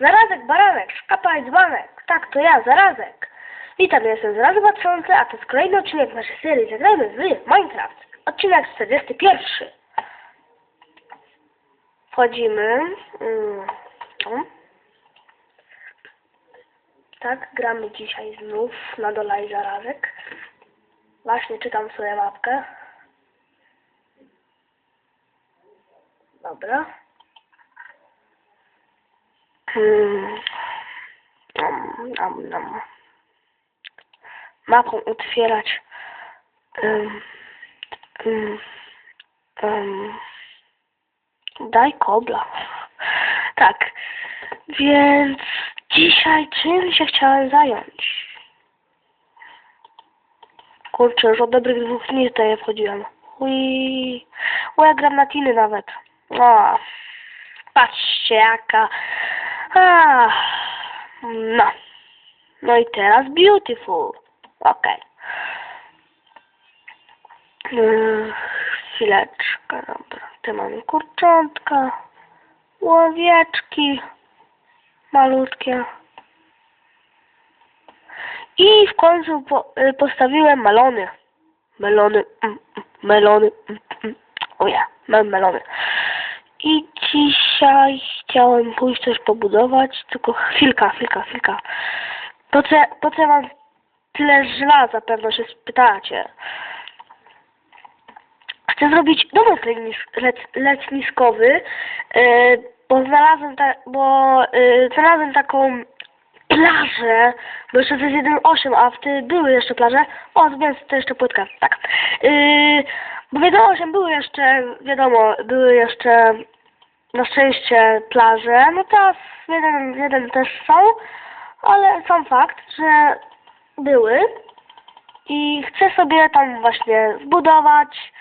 Zarazek, baranek, szkapa i dzbanek. Tak, to ja, Zarazek. Witam, jestem Zaraz 2000, a to jest kolejny odcinek naszej serii Zagrajmy w Minecraft. Odcinek 41. Wchodzimy. Mm. Tak, gramy dzisiaj znów na dole i Zarazek. Właśnie czytam sobie mapkę. Dobra. Hmm. Nam, nam. Mapą otwierać. Um, um. Daj kobla. Tak. Więc dzisiaj czym się chciałem zająć? Kurczę, już od dobrych dwóch dni tutaj wchodziłem. Ui. O, ja gram na tiny nawet. O, patrzcie jaka. No. No i teraz beautiful. Okay. Chwileczkę, dobra. Tu mamy kurczątka, łowieczki malutkie. I w końcu po, y, postawiłem melony. Melony, mm, mm, melony, mm, mm. o ja, mam melony. I dzisiaj chciałem pójść coś pobudować, tylko chwilka, chwilka, chwilka. Po co, po co mam tyle żelaza, pewno się spytacie. Chcę zrobić domek letniskowy, yy, bo znalazłem, ta, bo yy, znalazłem taką plażę, bo jeszcze to jest 1.8, a wtedy były jeszcze plaże. O, więc to jeszcze płytkę, tak. Yy, bo w 1.8 były jeszcze, wiadomo, były jeszcze na szczęście plaże. No teraz jeden, jeden też są, ale sam fakt, że były i chcę sobie tam właśnie zbudować.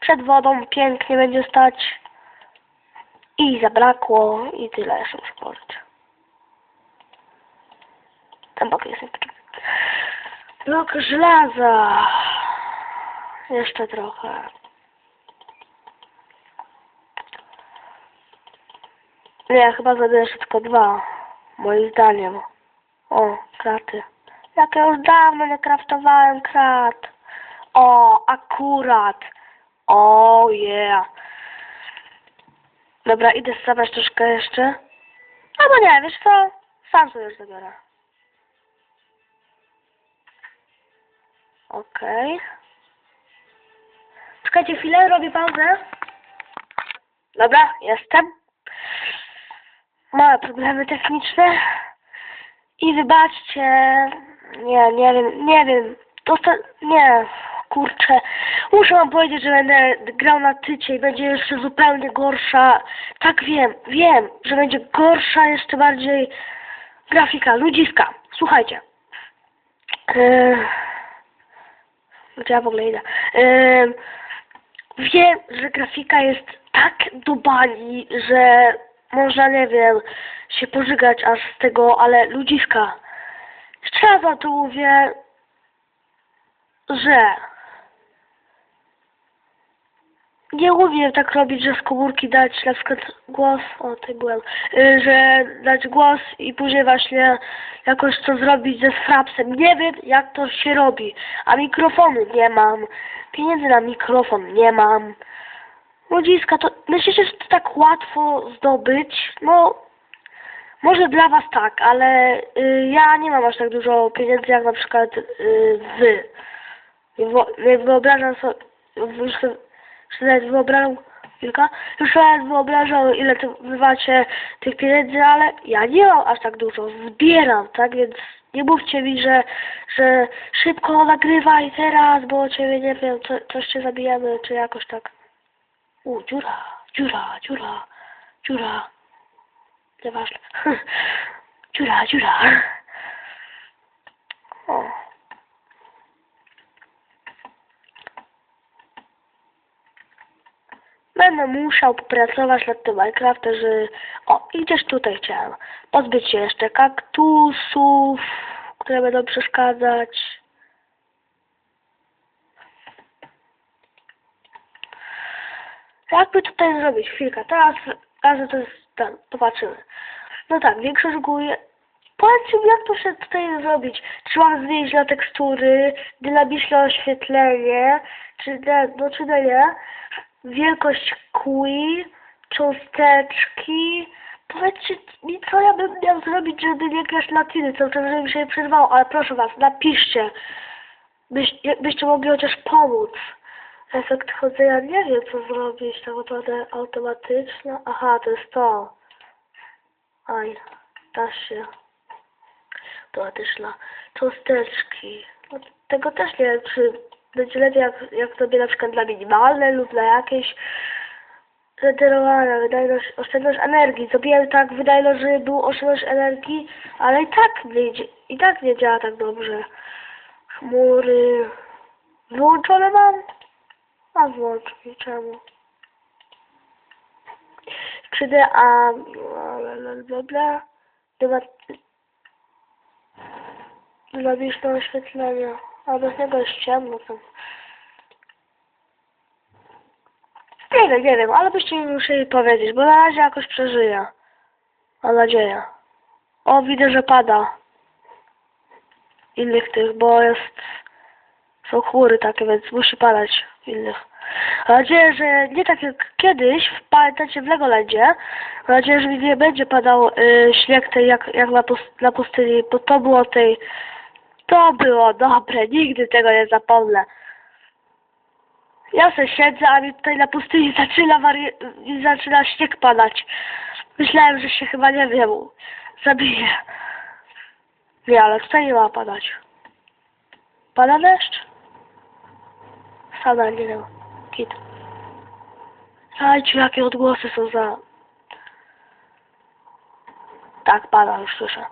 Przed wodą pięknie będzie stać. I zabrakło i tyle jeszcze muszę położyć. Ten bok jest niepotrzebny. Blok żelaza. Jeszcze trochę. Nie, chyba zrobię jeszcze tylko dwa. Moim zdaniem. O, kraty. Jak ja już dawno nie kraftowałem krat. O, akurat. O, yeah. Dobra, idę zabrać troszkę jeszcze. Albo nie, wiesz co? Sam sobie już zabiorę. Okej. Czekajcie chwilę, robię pauzę. Dobra, jestem. Małe problemy techniczne. I wybaczcie. Nie, nie wiem, nie wiem. Dosta... Nie, kurczę. Muszę wam powiedzieć, że będę grał na tycie i będzie jeszcze zupełnie gorsza. Tak wiem, wiem, że będzie gorsza jeszcze bardziej grafika, ludziska. Słuchajcie. Eee... Gdzie ja w ogóle idę? Eee... Wiem, że grafika jest tak do bani, że można, nie wiem, się pożygać aż z tego, ale ludziska, wam to mówię, że nie umiem tak robić, że z komórki dać na przykład głos, o tutaj byłem, y, że dać głos i później właśnie jakoś to zrobić ze frapsem. Nie wiem jak to się robi, a mikrofonu nie mam, pieniędzy na mikrofon nie mam. Ludziska, to myślicie, że to tak łatwo zdobyć? No, może dla was tak, ale y, ja nie mam aż tak dużo pieniędzy jak na przykład y, wy. Nie wyobrażam sobie, już sobie wyobrażam, chwilka, już sobie wyobrażam ile to wy macie tych pieniędzy, ale ja nie mam aż tak dużo, zbieram, tak, więc nie mówcie mi, że, że szybko nagrywaj teraz, bo ciebie nie wiem, co, coś cię zabijemy, czy jakoś tak. U, dziura, dziura, dziura, dziura. Nieważne. dziura, dziura. O. Będę musiał popracować nad tym Minecraftem, że... O, i gdzieś tutaj chciałem. Pozbyć się jeszcze kaktusów, które będą przeszkadzać. Jakby tutaj zrobić? Chwilka, teraz, teraz to jest ten, zobaczymy. No tak, większość góry... Powiedzcie mi, jak to się tutaj zrobić? Czy mam zmienić na tekstury, dynamiczne oświetlenie, czy ne, no czy nie? Wielkość kuli, cząsteczki... Powiedzcie mi, co ja bym miał zrobić, żeby nie kraść latiny, co to, żeby mi się nie przerwało, ale proszę was, napiszcie. Byś, byście mogli chociaż pomóc. Efekt chodzenia, nie wiem co zrobić, tak naprawdę automatyczna. Aha, to jest to. Aj, da się. Automatyczna. Cząsteczki. No, tego też nie wiem, czy będzie lepiej jak, jak zrobię na przykład dla minimalne lub dla jakiejś generowania, wydajność, oszczędność energii. Zrobiłem tak, wydajność, żeby był oszczędność energii, ale i tak nie, i tak nie działa tak dobrze. Chmury. Wyłączone mam? A włącz mi czemu? 3D, a bla bla bla. Dyma... Dynamiczne oświetlenie. A bez niego jest ciemno tam. Nie wiem, nie wiem, ale byście mi musieli powiedzieć, bo na razie jakoś przeżyję. Mam nadzieję. O, widzę, że pada. Innych tych, bo jest... Są chmury takie, więc musi padać innych. Mam nadzieję, że nie tak jak kiedyś, w, pamiętacie w Legolandzie, mam nadzieję, że nie będzie padał y, śnieg tej jak, jak na, pust na pustyni, bo to było tej... To było dobre, nigdy tego nie zapomnę. Ja se siedzę, a mi tutaj na pustyni zaczyna, wari- zaczyna śnieg padać. Myślałem, że się chyba, nie wiem, zabije. Nie, ale tutaj nie ma padać. Pada deszcz? Sada, nie wiem. Kit. Słuchajcie, jakie odgłosy są za... Tak, pada, już słyszę.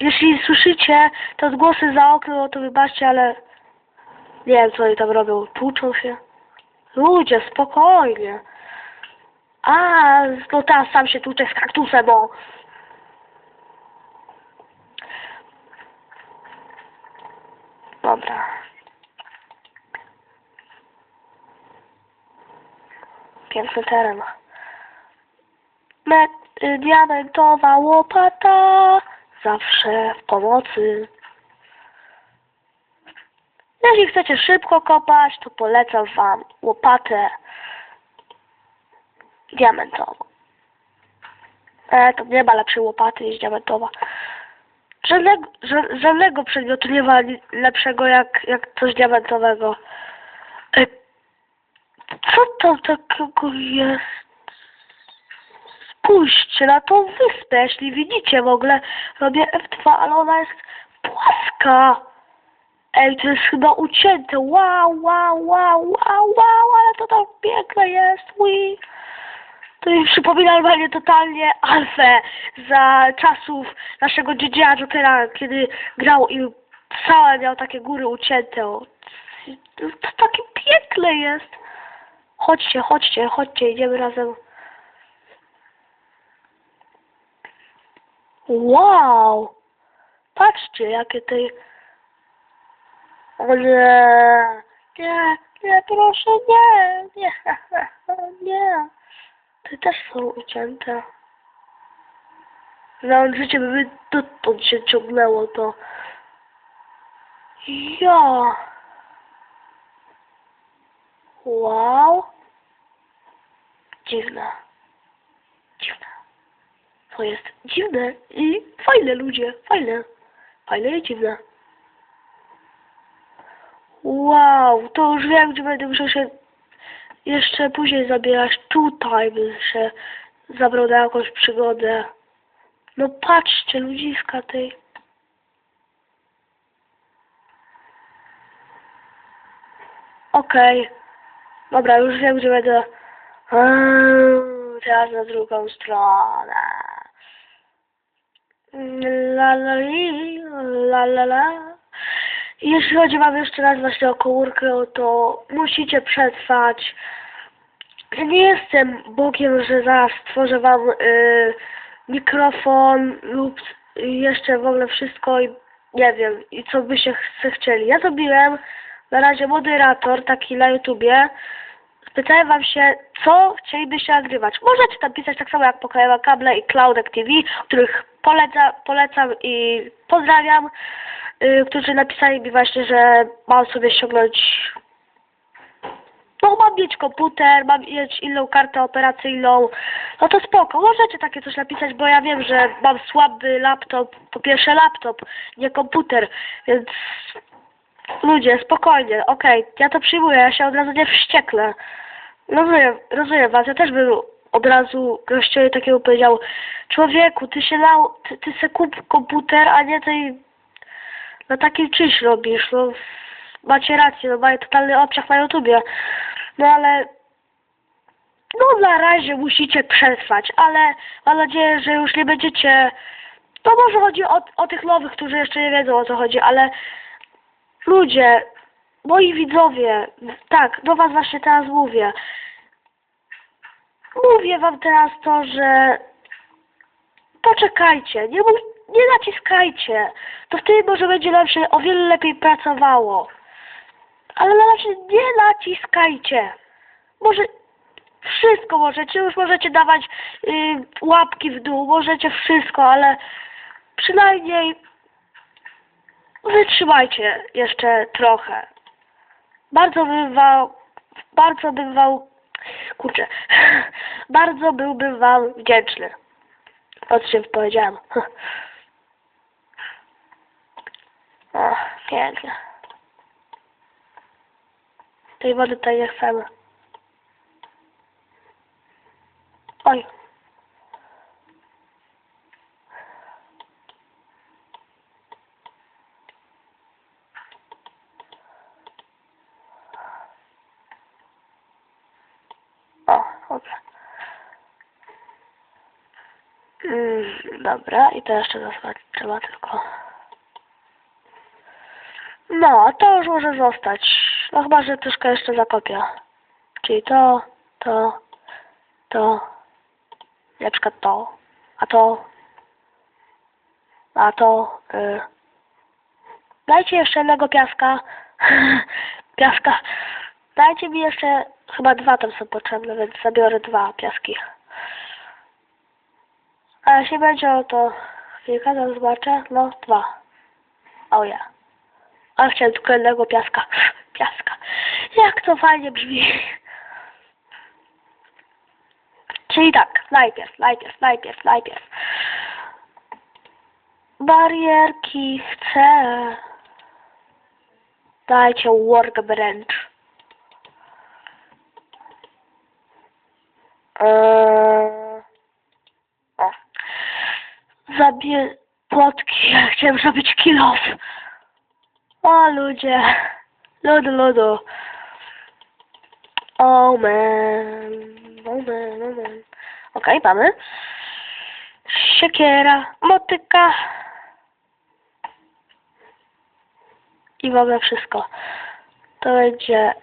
Jeśli słyszycie te odgłosy za okno, to wybaczcie, ale nie wiem, co oni tam robią. Tłuczą się. Ludzie, spokojnie. A, no teraz sam się tłuczę z kaktusem, bo... Dobra. Piękny teren. Y, diamentowa łopata zawsze w pomocy. Jeśli chcecie szybko kopać, to polecam wam łopatę diamentową. E, to nie ma lepszej łopaty niż diamentowa. Żadnego, ża- żadnego przedmiotu nie ma lepszego jak, jak coś diamentowego. To takiego jest? Spójrzcie na tą wyspę, jeśli widzicie w ogóle. Robię F2, ale ona jest płaska. Ej, to jest chyba ucięte. Wow, wow, wow, wow, wow, ale to tak piękne jest. To mi przypomina normalnie totalnie Alfę za czasów naszego dziedzica Jokera, kiedy grał i całe miał takie góry ucięte. To, to takie piękne jest. Chodźcie, chodźcie, chodźcie, idziemy razem. Wow! Patrzcie, jakie tej... O nie! Nie, nie, proszę, nie, nie, nie. Te też są ucięte. Nawet życie by dotąd się ciągnęło to. Ja. Wow. Dziwne. Dziwne. To jest dziwne i fajne ludzie. Fajne. Fajne i dziwne. Wow, to już wiem, gdzie będę musiał się jeszcze później zabierać. Tutaj bym się zabrał na jakąś przygodę. No patrzcie, ludziska tej. Okej. Dobra, już wiem, gdzie będę. Eee, Teraz na drugą stronę. La la li, la la la. Jeśli chodzi wam jeszcze raz właśnie o komórkę, to musicie przetrwać. Ja nie jestem Bogiem, że zaraz stworzę wam y, mikrofon lub jeszcze w ogóle wszystko i nie wiem, i co by się chce chcieli. Ja zrobiłem na razie moderator taki na YouTubie. Pytałem wam się, co chcielibyście nagrywać. Możecie tam pisać tak samo jak Pokojowe Kable i Cloudek TV, których poleca, polecam i pozdrawiam, y, którzy napisali mi właśnie, że mam sobie ściągnąć no mam mieć komputer, mam mieć inną kartę operacyjną, no to spoko, możecie takie coś napisać, bo ja wiem, że mam słaby laptop, po pierwsze laptop, nie komputer, więc ludzie, spokojnie, okej, ja to przyjmuję, ja się od razu nie wścieknę. Rozumiem, rozumiem was, ja też bym od razu gościowi takiego powiedział, człowieku, ty się nau, ty, ty se kup komputer, a nie tej, no taki czyś robisz, no macie rację, no mają totalny obciach na YouTubie, no ale no na razie musicie przetrwać, ale mam nadzieję, że już nie będziecie, to może chodzi o, o tych nowych, którzy jeszcze nie wiedzą o co chodzi, ale ludzie, moi widzowie, tak, do was właśnie teraz mówię, mówię wam teraz to, że poczekajcie, nie, nie naciskajcie, to wtedy może będzie nam się o wiele lepiej pracowało. Ale na razie nie naciskajcie. Może wszystko możecie, już możecie dawać y, łapki w dół, możecie wszystko, ale przynajmniej wytrzymajcie jeszcze trochę. Bardzo bym wam, bardzo bym wam, kurczę, bardzo byłbym wam wdzięczny. O czym powiedziałem. O, pięknie. Tej wody tutaj nie chcemy. Oj. O, dobra. Mm, dobra, i to jeszcze zostać trzeba tylko. No, to już może zostać. No chyba, że troszkę jeszcze zakopię. Czyli to, to, to, na przykład to, a to, a to, y, dajcie jeszcze jednego piaska, piaska, dajcie mi jeszcze, chyba dwa tam są potrzebne, więc zabiorę dwa piaski. A jeśli będzie, to chwilkę, zaraz zobaczę, no dwa. O ja. A chciałem tylko jednego piaska. Piaska. Jak to fajnie brzmi. Czyli tak, najpierw, najpierw, najpierw, najpierw. Barierki chcę. Dajcie workbench. Zabiję płotki. Ja chciałem zrobić kilof. O ludzie. Ludu, ludu. Oh man. Oh man, oh man. Okej, mamy. Siekiera, motyka. I mamy wszystko. To będzie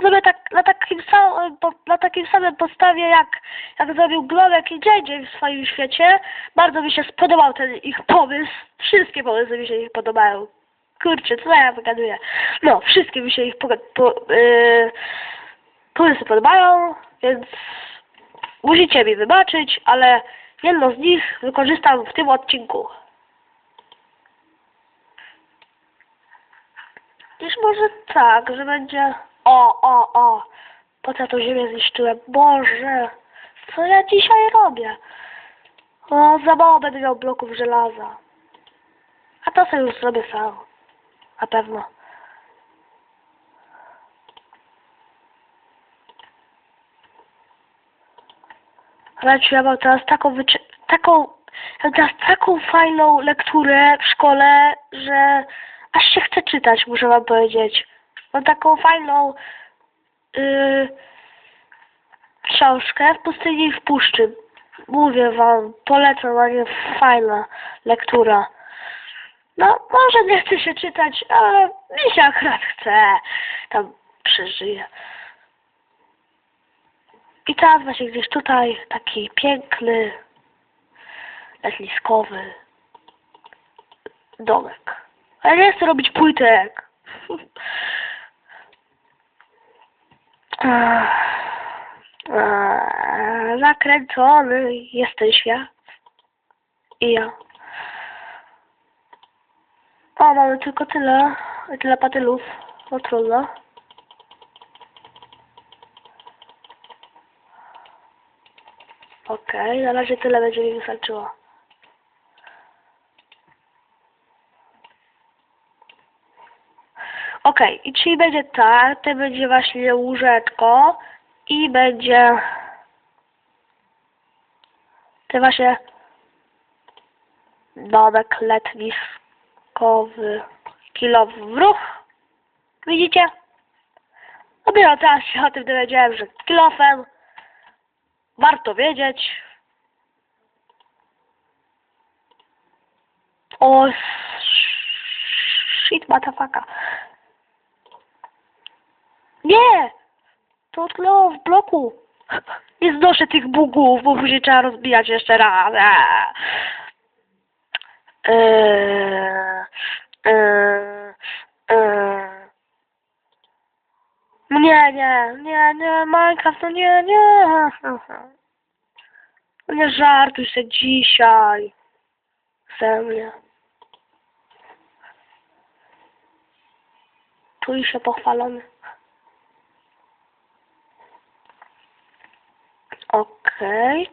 zrobię tak na takim po, na takim samym podstawie jak jak zrobił Glowek i JJ w swoim świecie. Bardzo mi się spodobał ten ich pomysł. Wszystkie pomysły mi się ich podobają. Kurczę, co ja wygaduję. No, wszystkie mi się ich po, po, yy, pomysły podobają, więc musicie mi wybaczyć, ale jedno z nich wykorzystam w tym odcinku. Już może tak, że będzie... O, o, o! Po co tą ziemię zniszczyłem? Boże! Co ja dzisiaj robię? O, za mało będę miał bloków żelaza. A to sobie już zrobię sam. Na pewno. Raciu, ja mam teraz taką wyczy... taką... Ja teraz taką fajną lekturę w szkole, że aż się chce czytać, muszę wam powiedzieć. Mam taką fajną yy, książkę w pustyni i w puszczy. Mówię wam, polecam, ale fajna lektura. No, może nie chce się czytać, ale mi się akurat chce. Tam przeżyję. I teraz właśnie gdzieś tutaj taki piękny, letniskowy domek. Ale nie chcę robić płytek. Ech, eee, Zakręcony jest ten świat. I ja. O, mamy tylko tyle. Tyle patylów. No trudno. Okej, na razie tyle będzie mi wystarczyło. Okej, i czyli będzie to będzie właśnie łóżeczko i będzie to właśnie domek letniskowy kilowy ruch. Widzicie? Dopiero teraz się o tym dowiedziałem, że kilofem warto wiedzieć. O shit motherfucker. Nie! To tło w bloku. Nie znoszę tych bugów, bo później trzeba rozbijać jeszcze raz. Eee. Eee. Eee. Eee. Nie, nie, nie, nie, Minecraft, no nie, nie. Nie żartuj się dzisiaj. Ze mnie. Czuj się pochwalony. Okej.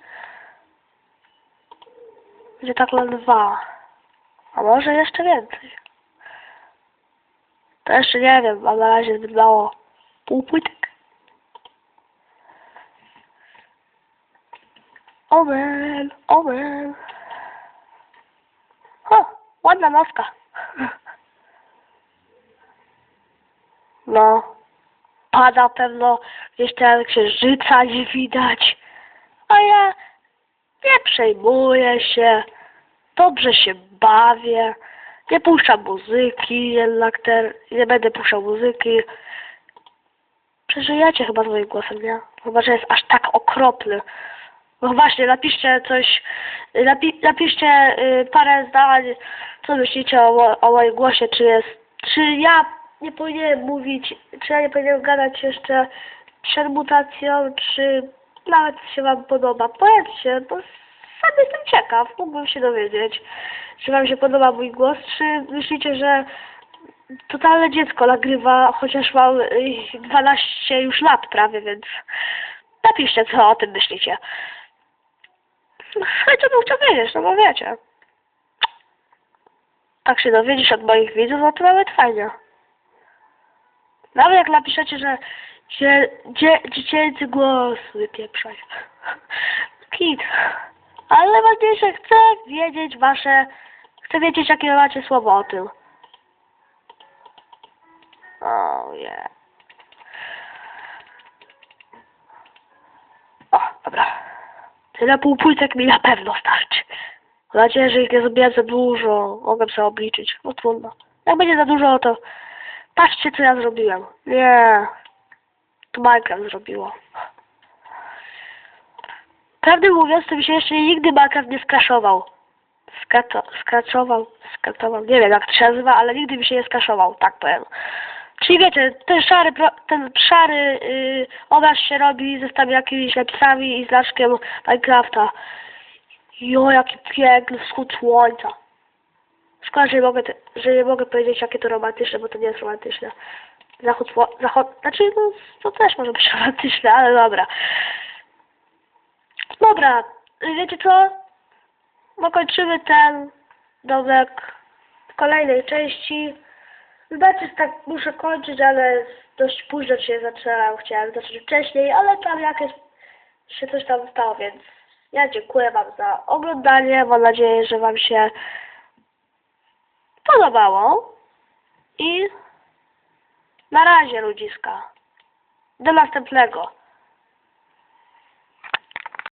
Będzie tak na dwa. A może jeszcze więcej. To jeszcze nie wiem, a na razie zbyt mało. Pół płytek. Omen, omen. O, ładna noska. No. Pada pewno, gdzieś tam księżyca nie widać. Ja nie przejmuję się. Dobrze się bawię. Nie puszczam muzyki, jednak te, nie będę puszczał muzyki. Przeżyjecie chyba z moim głosem, nie? Chyba, że jest aż tak okropny. No właśnie, napiszcie coś, napi, napiszcie y, parę zdań, co myślicie o, o moim głosie, czy jest, czy ja nie powinienem mówić, czy ja nie powinienem gadać jeszcze przed mutacją, czy nawet się wam podoba. Powiedzcie, bo sam jestem ciekaw, mógłbym się dowiedzieć, czy wam się podoba mój głos, czy myślicie, że totalne dziecko nagrywa, chociaż mam y, 12 już lat prawie, więc napiszcie, co o tym myślicie. Co bym chciał wiedzieć, no bo wiecie. Tak się dowiedzieć od moich widzów, no to nawet fajnie. Nawet jak napiszecie, że dzie, dzie, dziecięcy głos wypieprzaj. Kit. Ale najważniejsze, chcę wiedzieć wasze, chcę wiedzieć jakie macie słowo o tym. Oh yeah. O, dobra. Tyle półpłytek mi na pewno starczy. Mam nadzieję, że ich nie zrobiłem za dużo. Mogę sobie obliczyć. No trudno. Jak będzie za dużo, to patrzcie, co ja zrobiłem. Nie. To Minecraft zrobiło. Prawdę mówiąc, to mi się jeszcze nigdy Minecraft nie skraszował. Skato, skraczował, skatował, nie wiem jak to się nazywa, ale nigdy mi się nie skraszował, tak powiem. Czyli wiecie, ten szary, ten szary yy, obraz się robi ze tam jakimiś napisami i znaczkiem Minecrafta. Jo, jaki piękny wschód słońca. Szkoda, że nie mogę, te, że nie mogę powiedzieć, jakie to romantyczne, bo to nie jest romantyczne. Zachód, zachód, znaczy, no, to też może być romantyczne, ale dobra. Dobra, wiecie co? No kończymy ten domek w kolejnej części. Że tak muszę kończyć, ale dość późno się zaczęłam. Chciałam zacząć wcześniej, ale tam jakieś się coś tam stało, więc ja dziękuję Wam za oglądanie. Mam nadzieję, że Wam się podobało. I na razie ludziska. Do następnego.